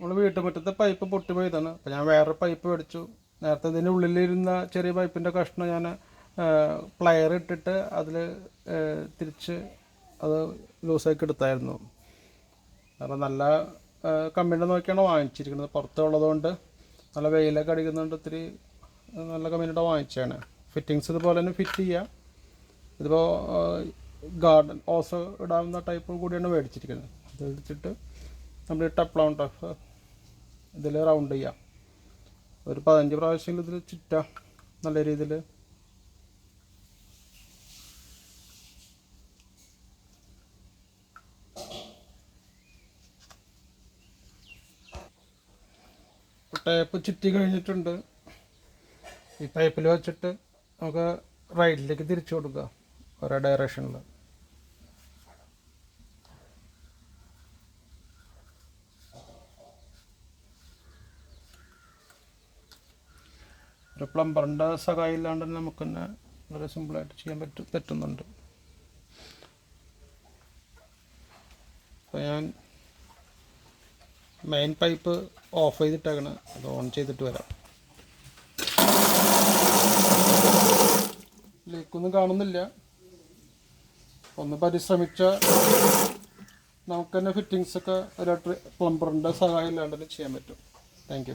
നമ്മൾ വീട്ടുമുറ്റത്തെ പൈപ്പ് പൊട്ടിപ്പോയതാണ് അപ്പോൾ ഞാൻ വേറെ പൈപ്പ് മേടിച്ചു. നേരത്തെ ഇതിന്റെ ഉള്ളിലിരുന്ന ചെറിയ പൈപ്പിന്റെ കഷ്ണം ഞാൻ പ്ലയർ ഇട്ടിട്ട് അതിൽ തിരിച്ച് അത് ലൂസാക്കി എടുത്തായിരുന്നു. കാരണം നല്ല കമ്പനിയുടെ നോക്കിയാണ് വാങ്ങിച്ചിരിക്കുന്നത്. പുറത്തുള്ളതുകൊണ്ട് നല്ല വെയിലൊക്കെ അടിക്കുന്നതുകൊണ്ട് ഒത്തിരി നല്ല കമ്പനിയുടെ വാങ്ങിച്ചാണ് ഫിറ്റിങ്സ് ഇതുപോലെ തന്നെ ഫിറ്റ് ചെയ്യുക ഇതിപ്പോൾ ഗാർഡൻ ഓസ് ഇടാവുന്ന ടൈപ്പ് കൂടിയാണ് മേടിച്ചിരിക്കുന്നത്. അത് എടുത്തിട്ട് നമ്മൾ ടപ്ലൗൺ ടഫ് ഇതിൽ റൗണ്ട് ചെയ്യാം. ഒരു പതിനഞ്ച് പ്രാവശ്യം ഇതിൽ ചുറ്റാം. നല്ല രീതിയിൽ. ടേപ്പ് ചുറ്റി കഴിഞ്ഞിട്ടുണ്ട്. ഈ പൈപ്പിൽ വെച്ചിട്ട് നമുക്ക് റൈറ്റിലേക്ക് തിരിച്ചു കൊടുക്കുക ഒരേ ഡയറക്ഷനിൽ ഒരു പ്ലംബറിന്റെ സഹായം ഇല്ലാണ്ട് തന്നെ നമുക്ക് തന്നെ വളരെ സിമ്പിളായിട്ട് ചെയ്യാൻ പറ്റും പറ്റുന്നുണ്ട്. അപ്പോൾ ഞാൻ മെയിൻ പൈപ്പ് ഓഫ് ചെയ്തിട്ടേക്കണ്. അത് ഓൺ ചെയ്തിട്ട് വരാം. ലീക്കൊന്നും കാണുന്നില്ല. ഒന്ന് പരിശ്രമിച്ച നമുക്ക് തന്നെ ഫിറ്റിങ്സൊക്കെ ഒരു പ്ലംബറിന്റെ സഹായം ഇല്ലാണ്ട് തന്നെ ചെയ്യാൻ പറ്റും. താങ്ക്